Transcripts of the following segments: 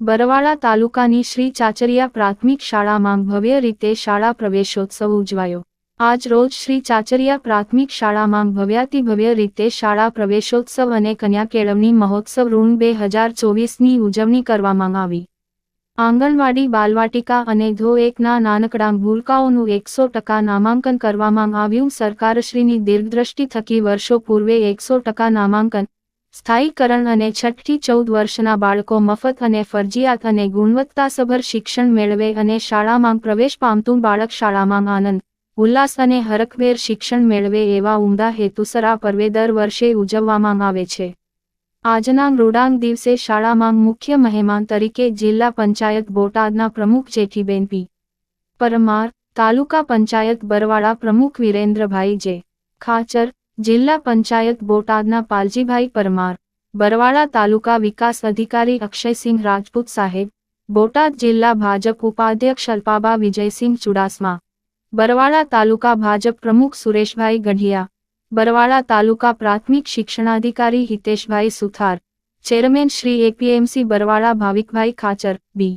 બરવાળા તાલુકાની શ્રી ચાચરિયા પ્રાથમિક શાળામાં ભવ્ય રીતે શાળા પ્રવેશોત્સવ ઉજવાયો. આજ રોજ શ્રી ચાચરિયા પ્રાથમિક શાળામાં ભવ્યાતિ ભવ્ય રીતે શાળા પ્રવેશોત્સવ અને કન્યા કેળવણી મહોત્સવ ઋણ બે હજાર ચોવીસની ઉજવણી કરવામાં આવી. આંગણવાડી બાલવાટિકા અને ધો એકના નાનકડા ભૂલકાઓનું એકસો ટકા નામાંકન કરવામાં આવ્યું. સરકારશ્રીની દીર્ઘદ્રષ્ટિ થકી વર્ષો પૂર્વે એકસો ટકા નામાંકન સ્થાયીકરણ અને છઠ્ઠી ચૌદ વર્ષના બાળકો મફત અને ફરજિયાત અને ગુણવત્તાસભર શિક્ષણ મેળવે અને શાળામાં પ્રવેશ પામતું બાળક શાળામાં આનંદ, ઉલ્લાસ અને હરખભેર શિક્ષણ મેળવે એવા ઉમદા હેતુસર આ પર્વે દર વર્ષે ઉજવવામાં આવે છે. આજના મૃડાંગ દિવસે શાળામાં મુખ્ય મહેમાન તરીકે જિલ્લા પંચાયત બોટાદના પ્રમુખ જેઠીબેન પી. પરમાર, તાલુકા પંચાયત બરવાડા પ્રમુખ વિરેન્દ્રભાઈ જે. ખાચર જિલ્લા પંચાયત બોટાદના પાલજીભાઈ પરમાર બરવાડા તાલુકા વિકાસ અધિકારી અક્ષયસિંહ રાજપૂત સાહેબ, બોટાદ જિલ્લા ભાજપ ઉપાધ્યક્ષ અલ્પાબા વિજયસિંહ ચુડાસમા બરવાડા તાલુકા ભાજપ પ્રમુખ સુરેશભાઈ ગઢિયા બરવાડા તાલુકા પ્રાથમિક શિક્ષણાધિકારી Hiteshbhai Suthar, chairman Shri APMC Barwada Bhavikbhai Khachar, B.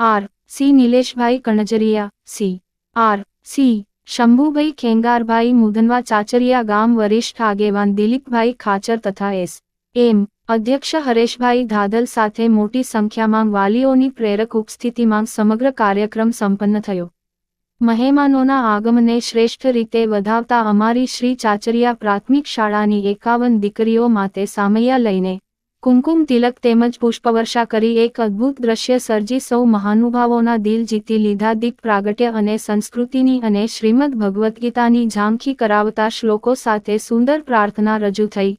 R. C. Nileshbhai Kanjariya, C. R. C. Shambhubhai Khengarbhai Mudnava Chachariya ગામ વરિષ્ઠ આગેવાન દિલીપભાઈ ખાચર તથા એસ. એમ. અધ્યક્ષ હરેશભાઈ ધાદલ સાથે મોટી સંખ્યામાં વાલીઓની પ્રેરક ઉપસ્થિતિમાં સમગ્ર કાર્યક્રમ સંપન્ન થયો. મહેમાનોના આગમને શ્રેષ્ઠ રીતે વધાવતા અમારી શ્રી ચાચરિયા પ્રાથમિક શાળાની એકાવન દીકરીઓ માટે સામૈયા લઈને કુમકુમ તિલક તેમજ પુષ્પવર્ષા કરી એક અદ્ભુત દ્રશ્ય સર્જી સૌ મહાનુભાવોના દિલ જીતી લીધા દીપ પ્રાગટ્ય અને સંસ્કૃતિની અને શ્રીમદ ભગવદ્ ગીતાની ઝાંખી કરાવતા શ્લોકો સાથે સુંદર પ્રાર્થના રજૂ થઈ.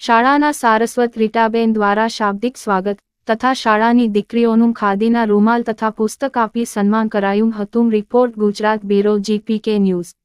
શાળાના સારસ્વત રીટાબેન દ્વારા શાબ્દિક સ્વાગત તથા શાળાની દીકરીઓનું ખાદીના રૂમાલ તથા પુસ્તક આપી સન્માન કરાયું હતું. Report Gujarat bureau GPK news.